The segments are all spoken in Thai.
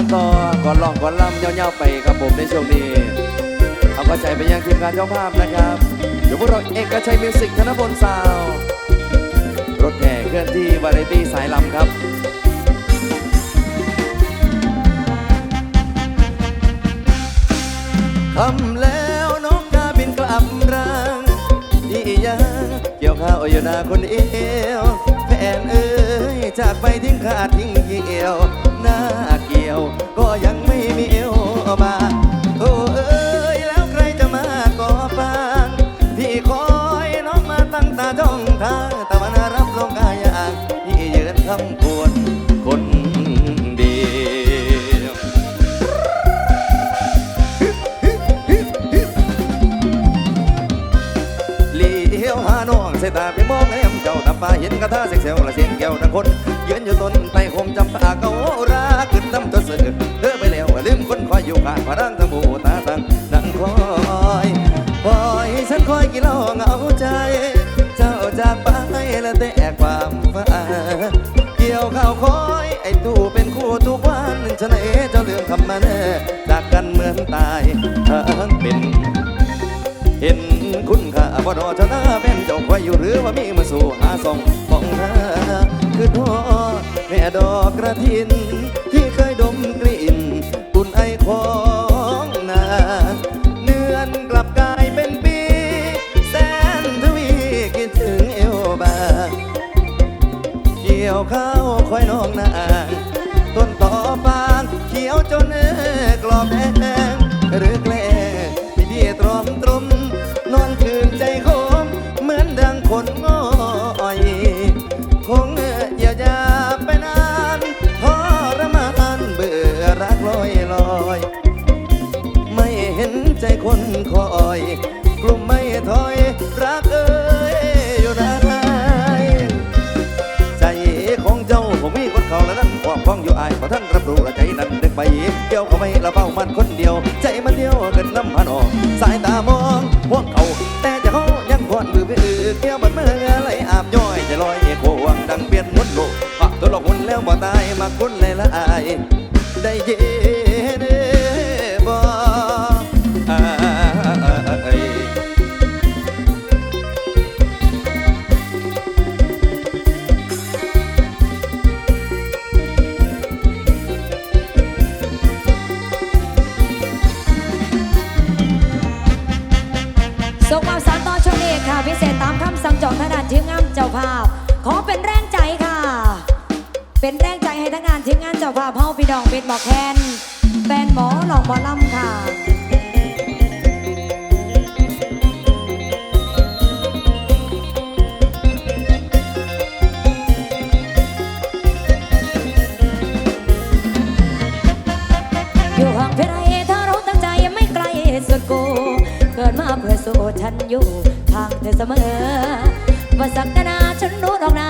านต่อก่อนร้องก่อนลำยาวๆไปครับผมในช่วงนี้เอากระใจไปยังทีมงานเจ้าภาพนะครับเดี๋ยวพวกเราเอกชัยมิวสิกธนพลซาว รถแห่เคลื่อนที่วาไรตี้สายลำครับคำแล้วนกกาบินกลับรังอียาเกี่ยวข้าวอยู่นาคนเอวแฟนเอ้ยจากไปทิ้งขาดทิ้งเกี่ยวหน้าียว ก็ยังไม่มีเอวมาโอ้เอ้ยแล้วใครจะมาก่อฟางพี่คอยน้องมาตั้งตาจ้องทางตะวันรับลงกายางพี่ยืนคำควรคนเดียวเลี้ยวหาน้องใส่ตาไปมองแนมเจ้าตาฟ้าเห็นกระทาเซ็กเซลละเสียงแก้วทั้งคนยืนอยู่ต้นไป ฉันเอ๋เจ้าลืมคำมันจากกันเหมือนตายทั้งเป็น เห็นคุณค่าบ่รอชนะเป็นเจ้าคอยอยู่หรือว่ามีมาสู่หาส่องมองหาคือทอแม่ดอกกระถิน ที่เคยดมกลิ่นอุ่นไอของนาเนือนกลับกลายเป็นปี แสนทวีคิดถึงเอวบางเกี่ยวข้าวคอยน้องนาง ลอมแดงหรือแกล้งที่พี่ตรอมตรม เดี่ยวเขาไม่ละเป้ามันคนเดียว ใจมันเดียวกันน้ำมันออกสายตามองพวกเขาแต่จะเขายังควนมือไปอือเกี่ยวมันเมื่อไหลอาบย้อยใจลอยโควงดังเปลี่ยนมุนโลกปากตัวหลอกหุ่นแล้วบ่ตายมาคุ้นเลยละอายได้ยิน ภาพเฮาพี่ดองเป็นหมอแคนแฟนหมอหลองหมอลำค่ะอยู่ห่างเพียงไรถ้าเราตั้งใจไม่ไกลสุดกูเกิดมาเพื่อสู้ฉันอยู่ทางเธอเสมอว่าสักนาฉันรู้หรอกนะว่าเรา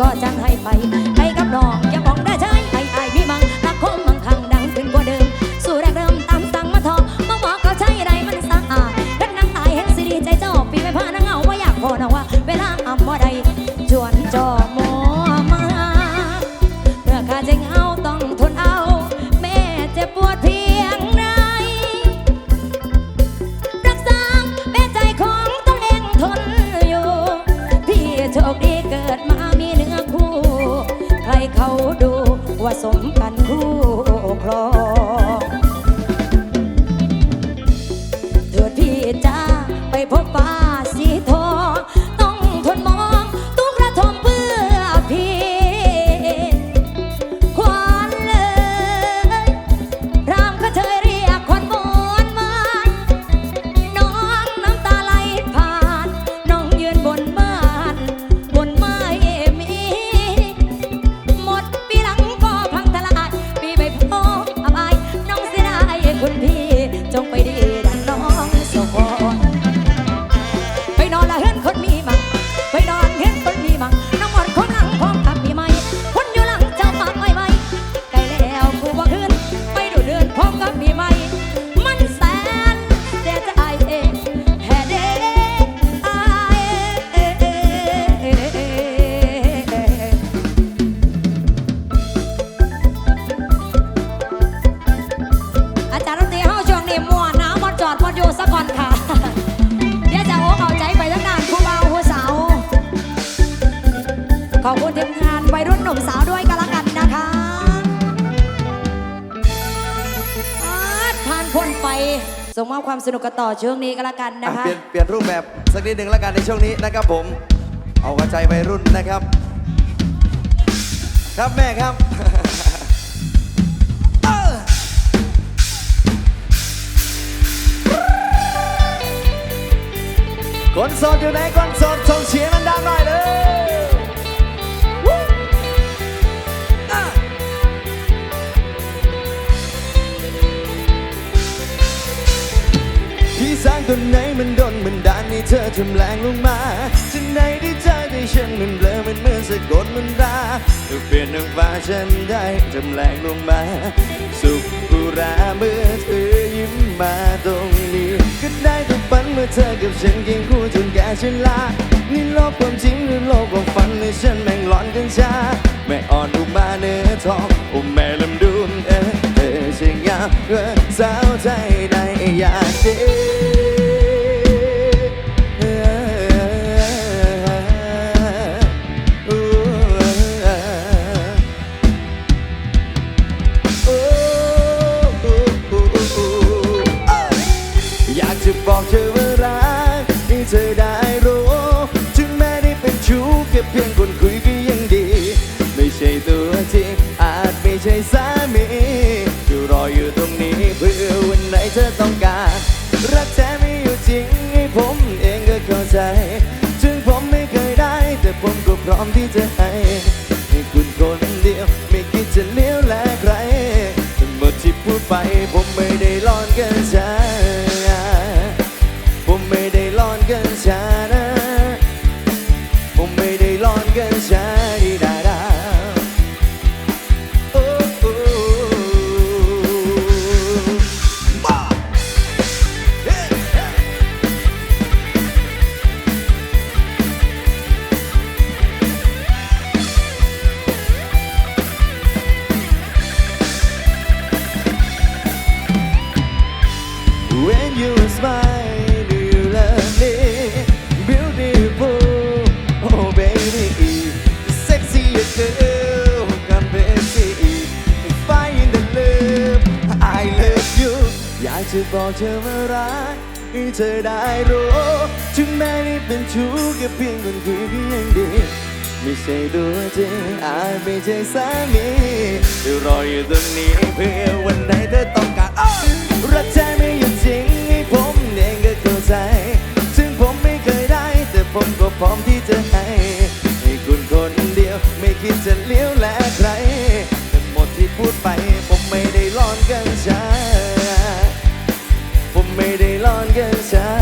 ก็จะให้ไป ส่งมอบความสนุกกันต่อช่วงนี้ก็แล้วกันนะอะคะเปลี่ยนเปลี่ยนรูปแบบสักนิดหนึ่งแล้วกันในช่วงนี้นะครับผม เอากระใจวัยรุ่นนะครับ ครับแม่ครับ คนโสดอยู่ไหนคนโสดส่งเสียงดังๆหน่อยเลย สร้างตัวไหนมันโดนมันดานให้เธอทำแรงลงมาจะไหนที่เธอได้ฉันมันเบลอมันเหมือนสะกดมันราเปลี่ยนน้ำฟ้าฉันได้ทำแรงลงมา สุขอุราเมื่อเธอยิ้มมาตรงนี้ก็ได้แต่ฝันเมื่อเธอกับฉันเคียงคู่จนแก่ฉันลานี่โลกความจริงหรือโลกความฝันให้ฉันแม่งหลอนกันชาแม่อ่อนอุมาเนื้อทองโอ้แม่ลำดูนเออเออช่างงามเออสาวใจได้อยากเจอ เธอต้องการ รักแท้ไม่อยู่จริงให้ผมเองก็เข้าใจ ถึงผมไม่เคยได้ แต่ผมก็พร้อมที่จะให้ให้คุณคนเดียว ไม่คิดจะเลี้ยวแลใคร ทั้งหมดที่พูดไปผมไม่ได้ร้อนเกินชา สามีจะรออยู่ตรงนี้เพื่อวันไหนเธอต้องการรักแท้ไม่หยุดจริงให้ผมเองก็เข้าใจ ซึ่งผมไม่เคยได้ แต่ผมก็พร้อมที่จะให้ให้คุณคนเดียวไม่คิดจะเลี้ยวแลใครทั้งหมดที่พูดไปผมไม่ได้ร้อนเกันชาผมไม่ได้ร้อนเกันชา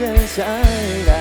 ได้ร้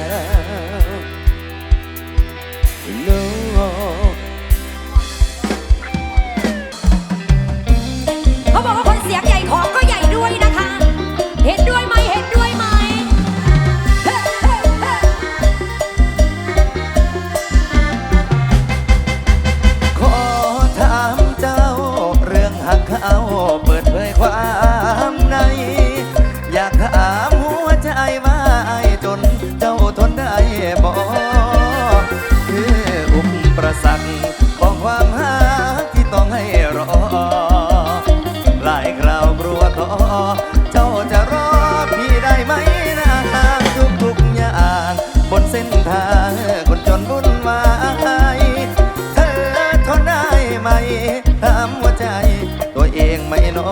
น้อ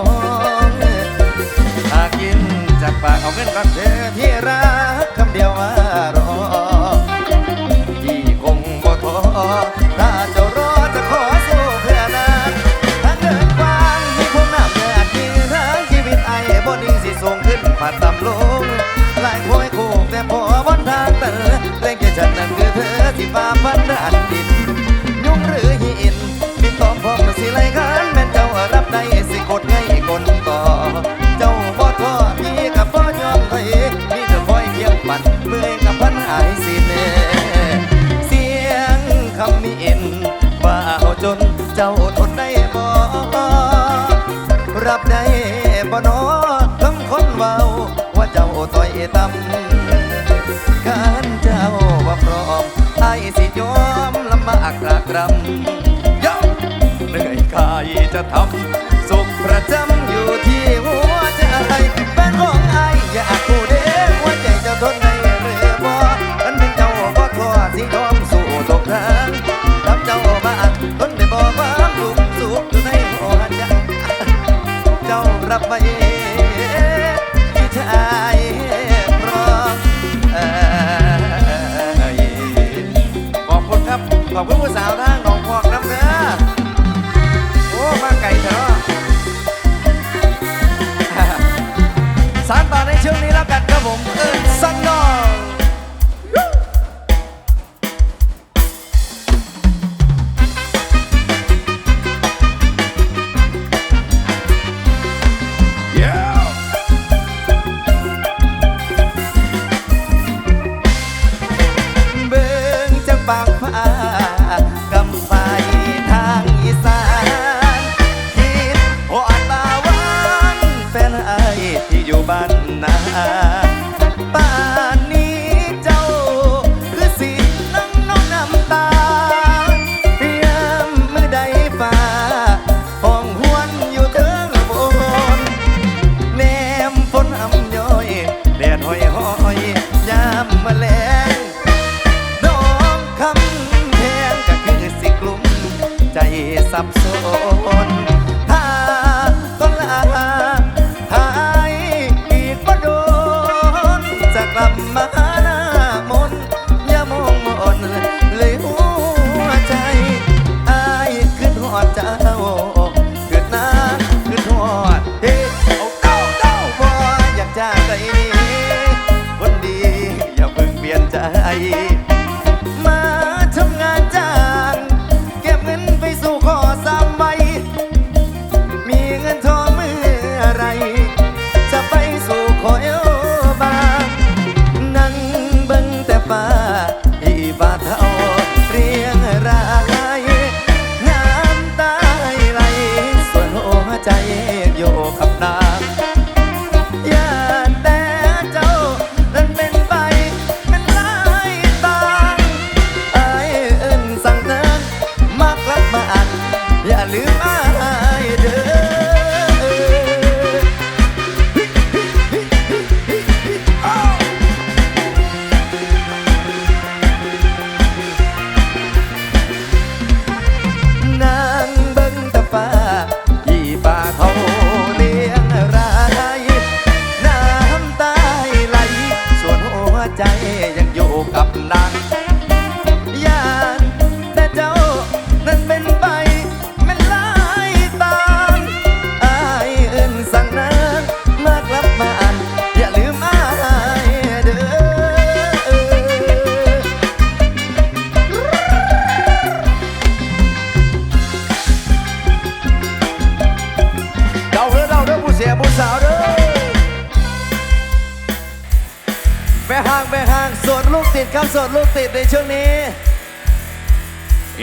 งหากินจากปากเอาเงินก่อนเธอที่รักคำเดียวว่ารอที่คงบ่ท้อถ้าเจ้ารอจะขอสู้เพื่อนานถ้าเดินกว้างให้ผมน้ำเนื้อที่รักชีวิตไอ้บ่นิ่งสิสูงขึ้นผ่านต่ำลงหลายคอยคู่แต่พอบนทางเตอเรงแค่ฉันนั้นคือเธอที่ฟ้าพันอันดินยุ่งหรือหินบินตอมพร้อมสิไลคันแม่นเจ้ารับได้สิ แม่เสียงคำมีเอ็นบ่าวจนเจ้าทนได้บ่รับได้บ่นอทั้งคนเว้าว่าเจ้าต่อยต่ำการเจ้าว่าพร้อมไอ้สิยอมลำบากกรกรำย่อมเหนื่อยกายจะทำสุขประจำอยู่ที่หัวใจเป็นของไอ้อยากพูด Yeah.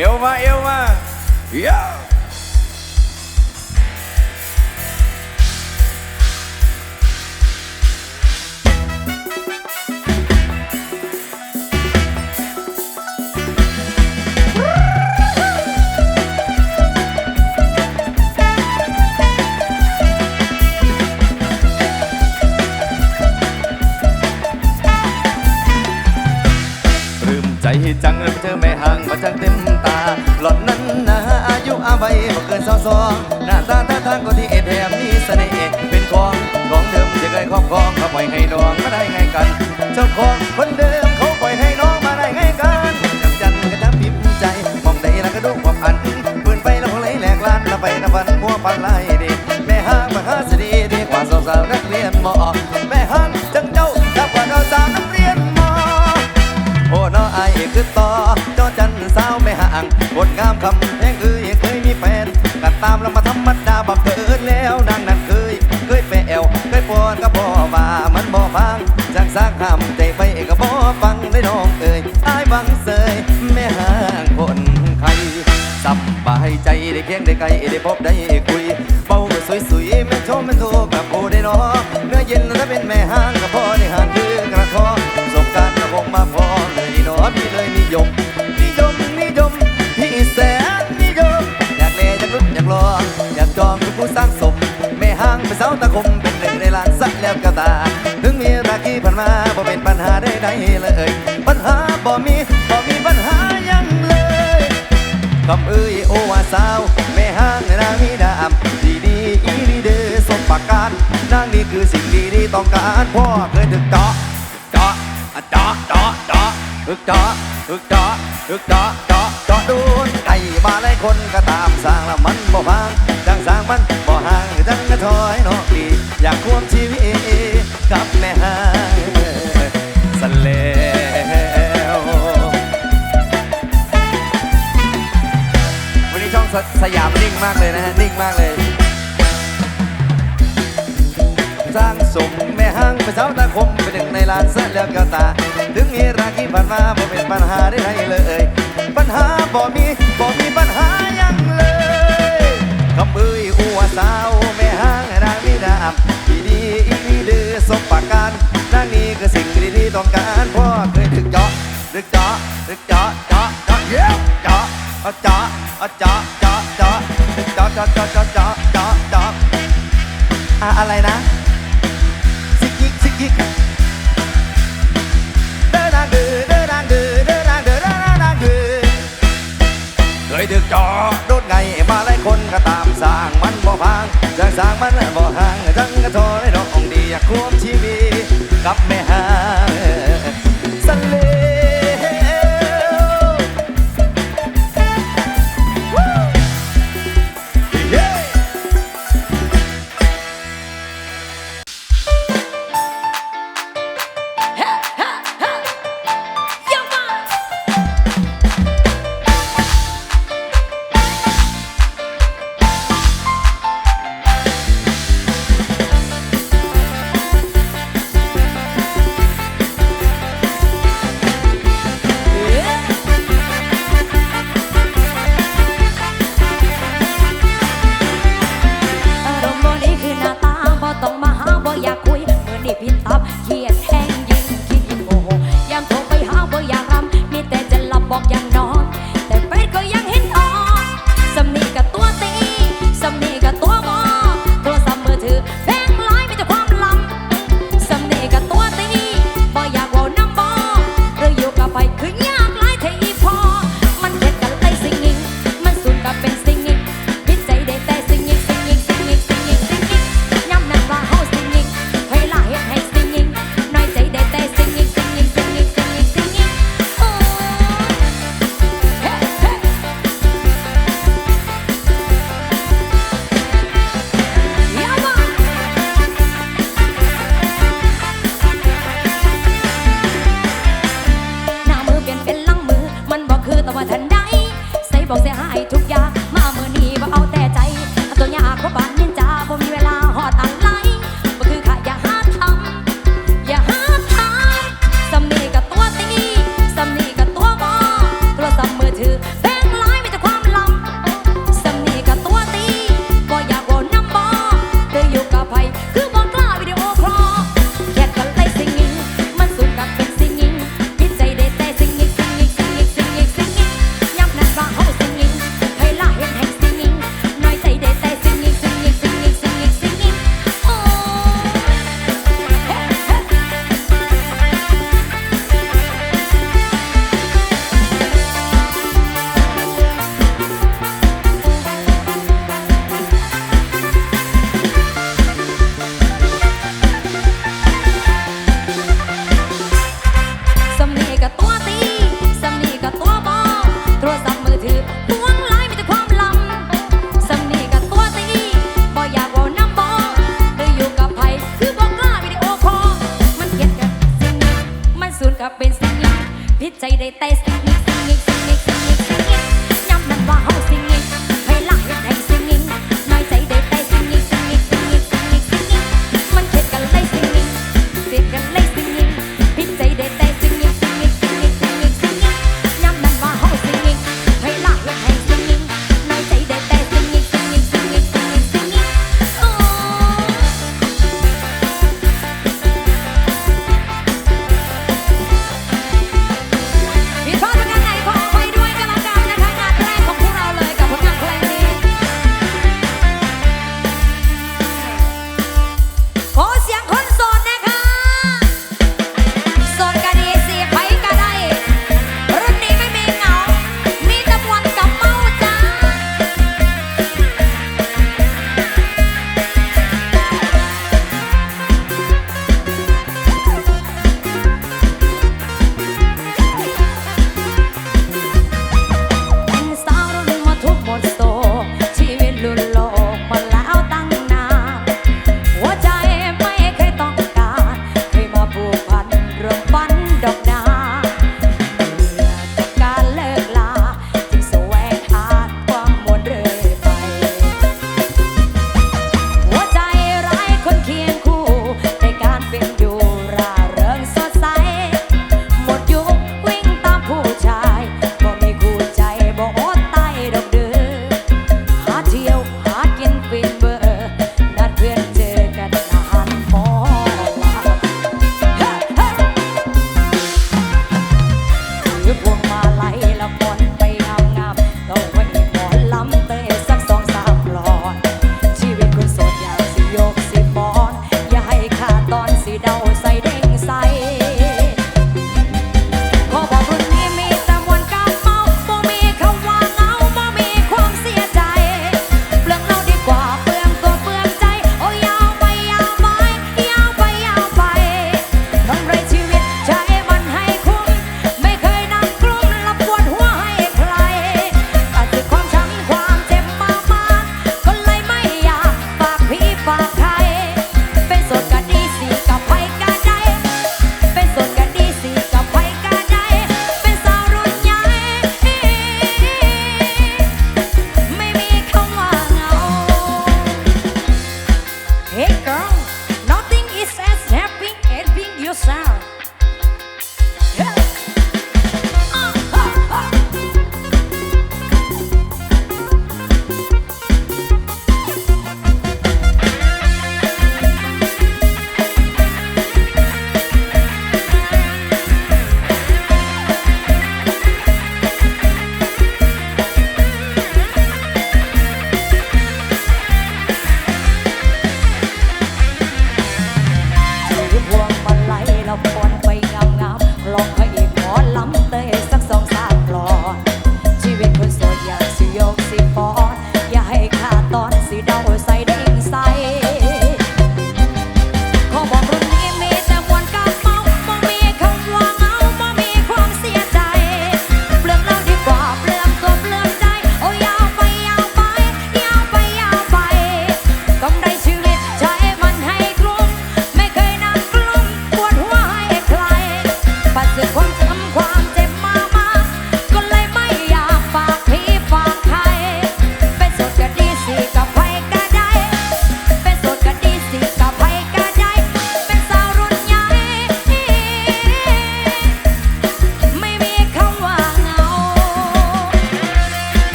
yêu mà yêu mà yeah. chẳng ใบอกเกินสาวสองหน้าตาท่าทางก็ที่เอ็ดแถมมีเสน่ห์เป็นของของเดิมจะเคยครอบครองเขาปล่อยให้น้องมาได้ไงกัน เจ้าของคนเดิมเขาปล่อยให้น้องมาได้ไงกันจำจันกระทำพิมใจมองใดแล้วก็ดูความอันปืนไปแล้วไหลแหลกลานละไปนะวันหัวปันไล่ดีแม่ห้ามาห้าสดีดีกว่าสาวสาวนักเรียนหมอแม่หันจังเจ้าจับกว่าเาวสาวนักเรียนหมอโอ้น้อไอคือต่อจอจันสาวแม่ห่างบทงามคำ ฟ้ามันบ่ฟังจากซักห้ามใจไปก็บ่ฟังได้น้องเอ่ยตายบังเสยแม่ห่างคนไข้สบายใจได้เคียงได้ไกลได้พบได้คุยเบาสวยๆแม่ชมแม่โทร คำเอ้ยโอวาสาว แม่ห้างนางมีดามดีดีอีดีเดอสมปากการนางนี่คือสิ่งดีที่ต้องการพ่อเคยถึกเจาะเจาะเจาะเจาะเจาะถึกเจาะถึกเจาะถึกเจาะเจาะเจาะดูนไก่มาหลายคนก็ตามสร้างละมา มนิ่งมากเลยนะฮะ นิ่งมากเลยสร้างสมแม่ห้างเป็นเสาตาคมเป็นหนึ่งในลานเส้นแล้วก็ตา ถึงมีราคีผ่านมาบ่เป็นปัญหาได้ไรเลย ปัญหาบ่มีบ่มีปัญหายังเลยคำเอ้ยอัวสาวแม่ห้างนางมีดามดีดีอีดีเดือสมปากการนางนี้คือสิ่งดีที่ต้องการพ่อเคยถึกเจาะถึกเจาะถึกเจาะเจาะเจาะเจาะเอจาะเอาเจาะเจาะเจาะ จาะเจาะเจาะเจาะเจาะเจาะเจาะอะอะไรนะซิกยิกซิกยิกเดินทางเดินเดินทางเดินเดินทางเดินเดินทางเดินเคยถึกจอโดนไงมาหลายคนก็ตามสร้างมันบ่พังจังสร้างมันบ่ห่างจังก็ทอได้ดอกองดีอยากควบ บอกเสียหายทุกอย่าง